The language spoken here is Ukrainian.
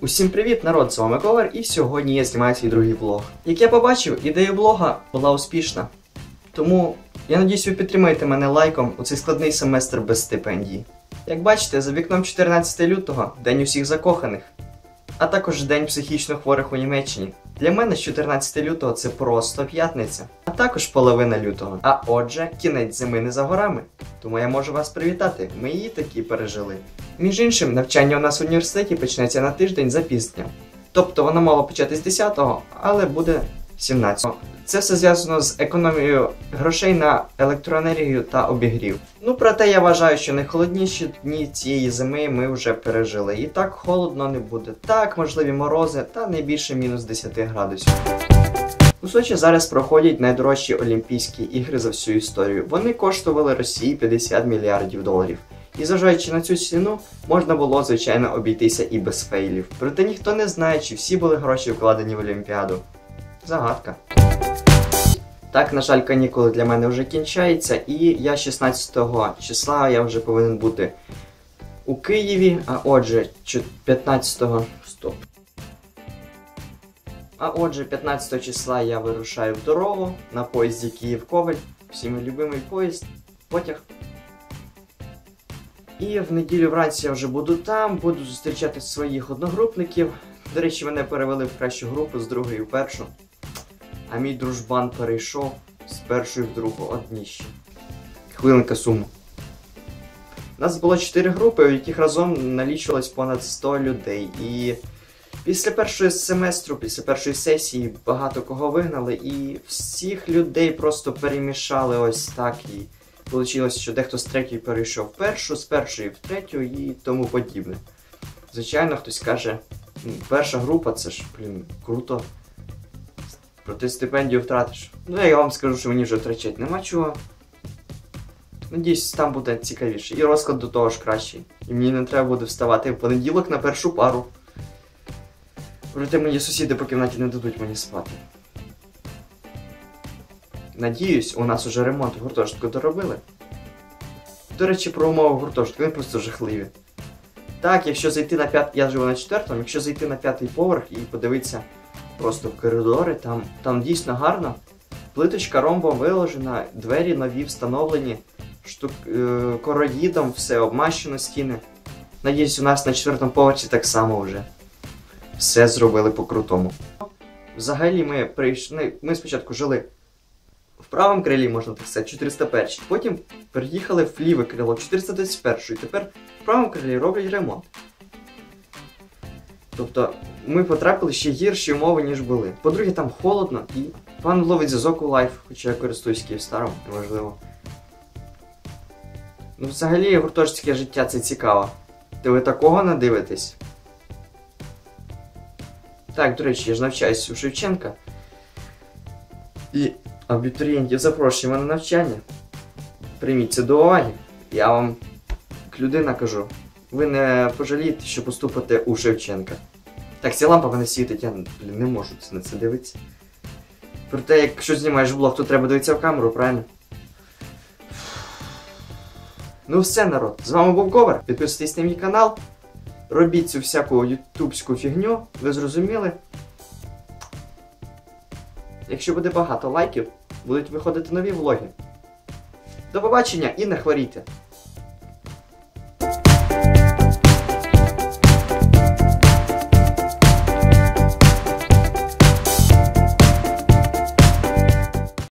Усім привіт, народ! З вами Ковер, і сьогодні я знімаю свій другий влог. Як я побачив, ідея блога була успішна. Тому я надіюсь, ви підтримаєте мене лайком у цей складний семестр без стипендії. Як бачите, за вікном 14 лютого день усіх закоханих, а також день психічно хворих у Німеччині. Для мене 14 лютого це просто п'ятниця, а також половина лютого. А отже, кінець зими не за горами. Тому я можу вас привітати. Ми її таки пережили. Між іншим, навчання у нас в університеті почнеться на тиждень за запізнення. Тобто воно мало початись 10-го, але буде 17-го. Це все зв'язано з економією грошей на електроенергію та обігрів. Ну проте я вважаю, що найхолодніші дні цієї зими ми вже пережили. І так холодно не буде. Так, можливі морози та не більше мінус 10 градусів. У Сочі зараз проходять найдорожчі Олімпійські ігри за всю історію. Вони коштували Росії 50 мільярдів доларів. І зважаючи на цю ціну, можна було, звичайно, обійтися і без фейлів. Проте ніхто не знає, чи всі були гроші вкладені в Олімпіаду. Загадка. Так, на жаль, канікули для мене вже кінчаються, і я 16 числа я вже повинен бути у Києві, а отже, 15 стоп. А отже, 15 числа я вирушаю в дорогу на поїзді Київ-Коваль, всіми любимий поїзд, потяг. І в неділю вранці я вже буду там, буду зустрічати своїх одногрупників. До речі, мене перевели в кращу групу з другої в першу. А мій дружбан перейшов з першої в другу одніще. Хвилинка суму. Нас було 4 групи, у яких разом налічувалось понад 100 людей. І після першого семестру, після першої сесії багато кого вигнали, і всіх людей просто перемішали ось так. І вийшло, що дехто з третьої перейшов в першу, з першої в третю і тому подібне. Звичайно, хтось каже, «Ну, перша група це ж, блін, круто. Проти стипендію втратиш. Ну, я вам скажу, що мені вже втрачати нема чого. Надіюсь, там буде цікавіше. І розклад до того ж кращий. І мені не треба буде вставати в понеділок на першу пару. Проте мені сусіди по кімнаті не дадуть мені спати. Надіюсь, у нас уже ремонт в гуртожитку доробили. До речі, про умови гуртожитку, вони просто жахливі. Так, якщо зайти на п'ятий, я живу на четвертому, якщо зайти на п'ятий поверх і подивитися просто в коридори, там, там дійсно гарно. Плиточка ромбом виложена, двері нові встановлені, штук, е, короїдом, все обмащено стіни. Надіюсь, у нас на четвертому поверсі так само вже. Все зробили по-крутому. Взагалі ми прийшли. Ми спочатку жили в правому крилі, можна так сказати, 401. Потім переїхали в ліве крило 421. І тепер в правому крилі роблять ремонт. Тобто ми потрапили ще гірші умови, ніж були. По-друге, там холодно і пан ловить зв'язок у лайф, хоча я користуюсь Київстаром, неважливо. Ну, взагалі, гуртожитське життя це цікаво. Ти ви такого не дивитесь? Так, до речі, я ж навчаюсь у Шевченка. І абітурієнтів запрошуємо на навчання. Прийміть це до уваги. Я вам, як людина, кажу, ви не пожалієте, що поступите у Шевченка. Так, ця лампа мене світить, я не можу на це дивитися. Проте, якщо знімаєш блог, то треба дивитися в камеру, правильно? Ну все, народ, з вами був Ковер. Підписуйтесь на мій канал. Робіть цю всяку ютубську фігню, ви зрозуміли. Якщо буде багато лайків, будуть виходити нові влоги. До побачення і не хворійте!